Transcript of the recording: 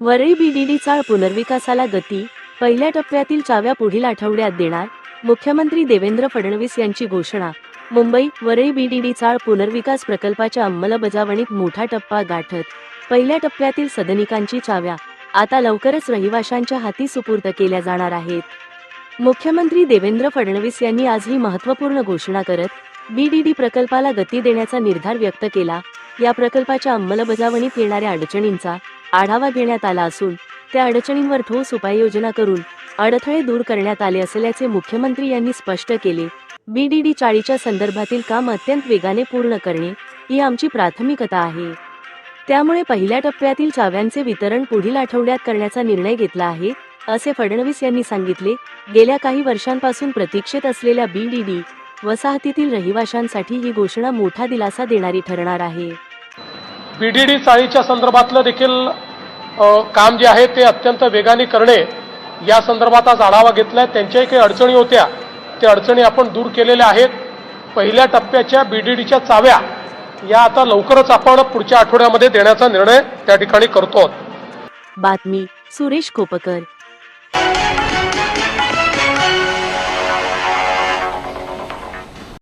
Worli VDD चाळ पुनर्विकासाला गती पहिल्या टप्प्यातील चाव्या पुढील आठवड्यात देणार मुख्यमंत्री देवेंद्र फडणवीस यांची घोषणा मुंबई वरळी बीडीडी चाळ पुनर्विकास प्रकल्पाच्या अंमलबजावणीत मोठा टप्पा गाठत पहिल्या टप्प्यातील सदनिकांची चाव्या आता लवकरच रहिवाशांच्या हाती सुपूर्द केल्या जाणार आहेत. मुख्यमंत्री देवेंद्र फडणवीस यांनी आज ही महत्त्वपूर्ण घोषणा करत बीडीडी प्रकल्पाला गती देण्याचा निर्धार व्यक्त केला या प्रकल्पाच्या अंमलबजावणीत येणाऱ्या अडचणींचा आढावा घेण्यात आला असून त्या अडचणींवर ठोस उपाययोजना करून अडथळे दूर करण्यात आले असल्याचे मुख्यमंत्री यांनी स्पष्ट केले. बीडीडी चाळीच्या संदर्भातील काम अत्यंत वेगाने पूर्ण करणे ही आमची प्राथमिकता आहे. त्यामुळे पहिल्या टप्प्यातील चाव्यांचे वितरण पुढील आठवड्यात करण्याचा निर्णय घेतला आहे असे फडणवीस यांनी सांगितले. गेल्या काही वर्षांपासून प्रतीक्षेत असलेल्या बीडीडी वसाहतीतील रहिवाशांसाठी ही घोषणा मोठा दिलासा देणारी ठरणार आहे. बीडीडी चाळीच्या संदर्भातलं देखील काम जे आहे ते अत्यंत वेगाने करणे या संदर्भात आज आढावा घेतलाय. त्यांच्याही काही अडचणी होत्या. त्या अडचणी आपण दूर केलेल्या आहेत. पहिल्या टप्प्याच्या बीडीडीच्या चाव्या या आता लवकरच आपण पुढच्या आठवड्यामध्ये देण्याचा निर्णय त्या ठिकाणी करतो बातमी सुरेश कोपकर.